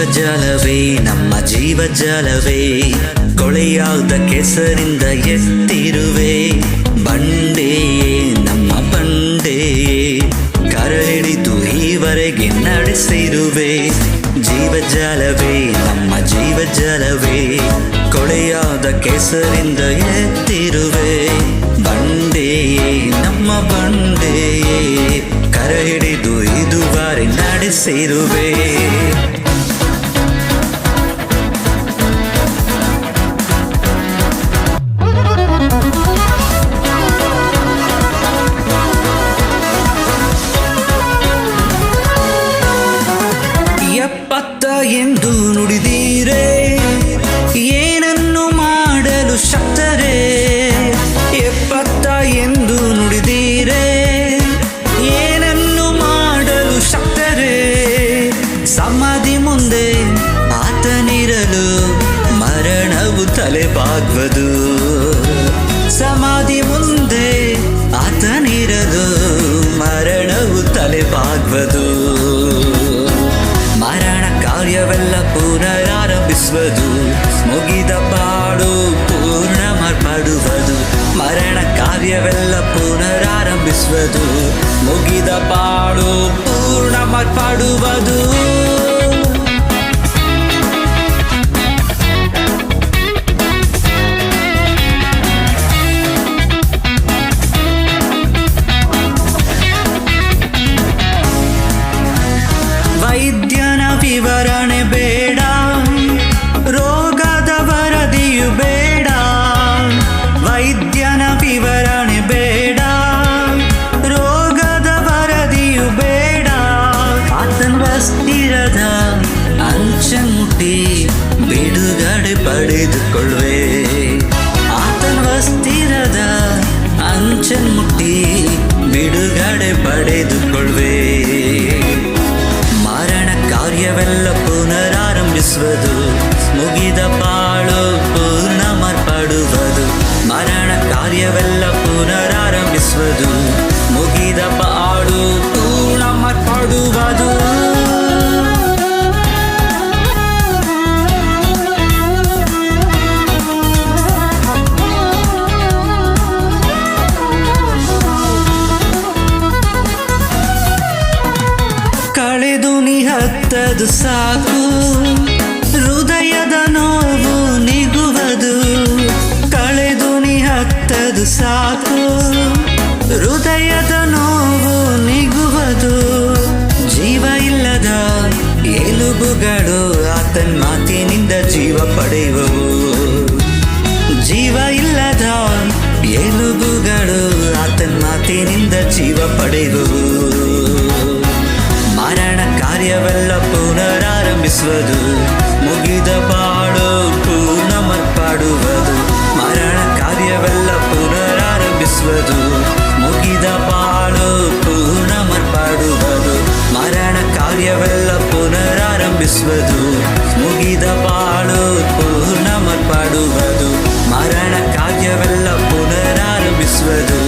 ಜೀವಜಾಲವೇ, ನಮ್ಮ ಜೀವಜಲವೇ, ಕೊಳೆಯಾದ ಕೆಸರಿಂದ ಎತ್ತಿರುವೆ. ಬಂಡೆಯೇ, ನಮ್ಮ ಬಂಡೆಯೇ ಕರಳಿದು ಈವರೆಗೆ ನಡೆಸಿರುವೆ. ಜೀವಜಾಲವೇ, ನಮ್ಮ ಜೀವಜಲವೇ, ಕೊಳೆಯಾದ ಕೆಸರಿಂದ ಎತ್ತಿರುವೆ. ಬಂಡೆಯೇ, ನಮ್ಮ ಬಂಡೆಯೇ ಕರ ಹಿಡಿದು ಇದುವರೆ ನಡೆಸಿರುವೆ. ಎಂದು ನುಡಿದೀರೆ? ಏನನ್ನು ಮಾಡಲು ಶಕ್ತರೆ? ಎಪ್ಪತ್ತ ಎಂದು ನುಡಿದೀರೆ? ಏನನ್ನು ಮಾಡಲು ಶಕ್ತರೆ? ಸಮಾಧಿ ಮುಂದೆ ಆತನಿರಲು ಮರಣವು ತಲೆಬಾಗ್ವದು. ಸಮಾಧಿ ಮುಂದೆ ಪುನರಾರಂಭಿಸುವುದು ಮುಗಿದ ಪಾಡು ಪೂರ್ಣ ಮಾರ್ಪಡುವುದು ಮರಣ ಕಾರ್ಯವೆಲ್ಲ ಪುನರಾರಂಭಿಸುವುದು ಮುಗಿದ ಪಾಡು ಪೂರ್ಣ ಮಾರ್ಪಡುವುದು ಆತನ ವಸ್ತಿರದ ಅಂಚನ್ಮುಟ್ಟಿ ಬಿಡುಗಡೆ ಪಡೆದುಕೊಳ್ಳುವೆ ಆತನ ವಸ್ತಿರದ ಅಂಚನ್ಮುಟ್ಟಿ ಬಿಡುಗಡೆ ಪಡೆದುಕೊಳ್ಳುವೆ ಮರಣ ಕಾರ್ಯವೆಲ್ಲ ಪುನರಾರಂಭಿಸುವುದು ಮುಗಿದ ಪಾಳು ಪೂರ್ಣ ಮಾರ್ಪಡುವುದು ಮರಣ ಕಾರ್ಯವೆಲ್ಲ ಪುನರಾರಂಭಿಸುವುದು ನೀ ಹತ್ತದು ಸಾಕು. ಹೃದಯದ ನೋವು ನಿಗುವುದು. ಕಳೆದು ನೀ ಹತ್ತದು ಸಾಕು. ಹೃದಯದ ನೋವು ನಿಗುವುದು. ಜೀವ ಇಲ್ಲದ ಏಲುಗುಗಳು ಆತನ್ ಮಾತಿನಿಂದ ಜೀವ ಪಡೆಯುವವು. ಜೀವ ಇಲ್ಲದ ಏಲುಗುಗಳು ಆತನ್ ಮಾತಿನಿಂದ ಜೀವ ಪಡೆಯುವವು. ಪುನರಾರಂಭಿಸುವುದು ಮುಗಿದ ಪಾಡು ಪೂರ್ಣ ಮಾರ್ಪಾಡುವುದು ಮರಣ ಕಾರ್ಯವೆಲ್ಲ ಪುನರಾರಂಭಿಸುವುದು. ಮುಗಿದ ಪಾಡೋಟು ನಮರ್ಪಾಡುವುದು ಮಾರ್ಪಾಡುವುದು ಮರಣ ಕಾರ್ಯವೆಲ್ಲ ಪುನರಾರಂಭಿಸುವುದು. ಮುಗಿದ ಪಾಡೋಟು ನಮರ್ಪಾಡುವುದು ಮಾರ್ಪಾಡುವುದು ಮರಣ ಕಾರ್ಯವೆಲ್ಲ ಪುನರಾರಂಭಿಸುವುದು.